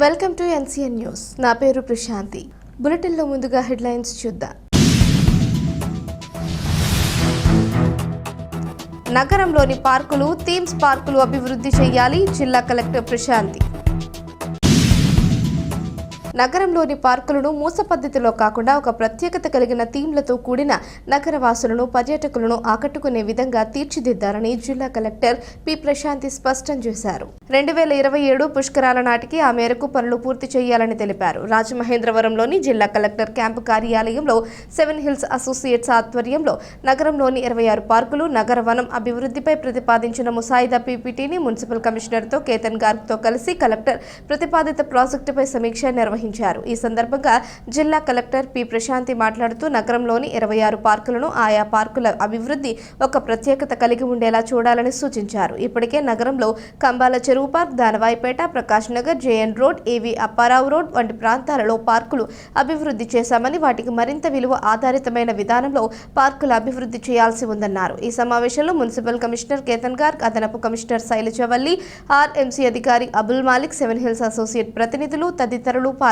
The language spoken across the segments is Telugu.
Welcome to NCN news. నా పేరు ప్రశాంతి. బులెటిన్లో ముందుగా హెడ్లైన్స్ చూద్దాం. నగరంలోని పార్కులు థీమ్స్ పార్కులు అభివృద్ధి చేయాలి జిల్లా కలెక్టర్ ప్రశాంతి. నగరంలోని పార్కులను మూస పద్ధతిలో కాకుండా ఒక ప్రత్యేకత కలిగిన థీమ్లతో కూడిన నగరవాసులను పర్యాటకులను ఆకట్టుకునే విధంగా తీర్చిదిద్దారని జిల్లా కలెక్టర్ పి. ప్రశాంతి స్పష్టం చేశారు. రెండు వేల ఇరవై ఏడు పుష్కరాల నాటికి ఆ మేరకు పనులు పూర్తి చేయాలని తెలిపారు. రాజమహేంద్రవరంలోని జిల్లా కలెక్టర్ క్యాంపు కార్యాలయంలో సెవెన్ హిల్స్ అసోసియేట్స్ ఆధ్వర్యంలో నగరంలోని ఇరవై ఆరు పార్కులు నగర వనం అభివృద్ధిపై ప్రతిపాదించిన ముసాయిదా పీపీటీని మున్సిపల్ కమిషనర్తో కేతన్ గార్గ్తో కలిసి కలెక్టర్ ప్రతిపాదిత ప్రాజెక్టుపై సమీక్ష నిర్వహించారు. ఈ సందర్భంగా జిల్లా కలెక్టర్ పి. ప్రశాంతి మాట్లాడుతూ నగరంలోని ఇరవై ఆరు పార్కులను ఆయా పార్కుల అభివృద్ధి ఒక ప్రత్యేకత కలిగి ఉండేలా చూడాలని సూచించారు. ఇప్పటికే నగరంలో Kambala Cheruvu park Danavaipeta Prakash Nagar JN road AV Apparao road వంటి ప్రాంతాలలో పార్కులు అభివృద్ధి చేశామని వాటికి మరింత విలువ ఆధారితమైన విధానంలో పార్కుల అభివృద్ధి చేయాల్సి ఉందన్నారు. ఈ సమావేశంలో మున్సిపల్ కమిషనర్ కేతన్ గార్గ్ అదనపు కమిషనర్ శైలజవల్లి ఆర్ఎంసీ అధికారి Abul Malik seven hills associate ప్రతినిధులు తదితరులు పాల్గొన్నారు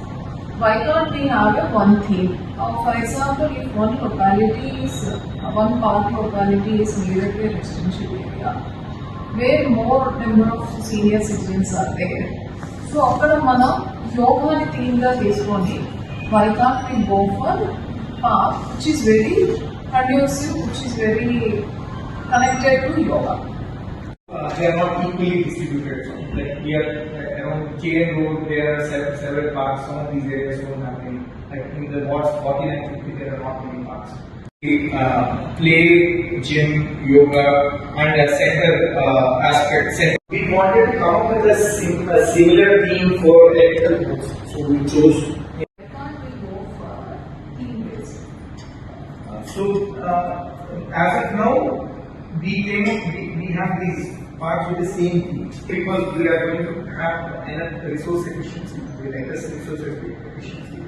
why can't we have a one theme? Uh, for example, if one locality is, uh, one park locality is near to a residential area, where more number of senior citizens are there. So అక్కడ మనం యోగాని థీమ్ గా తీసుకొని why can't we go for park which is very conducive which is very connected to yoga Uh, they are not equally distributed. So, like here uh, around KN Road, there are several, several parks. Some of these areas don't have any. Like in the wards 40 and 50, there are not many parks. Uh, play, gym, yoga, and a center uh, aspect. Center. We wanted to come up with a, sim- a similar theme for electrical books, so we chose. Why can't we go for theme based? So uh, as of now, we came we, we have these parks with the same theme because we are going to have enough resource efficiency, the latest resource efficiency.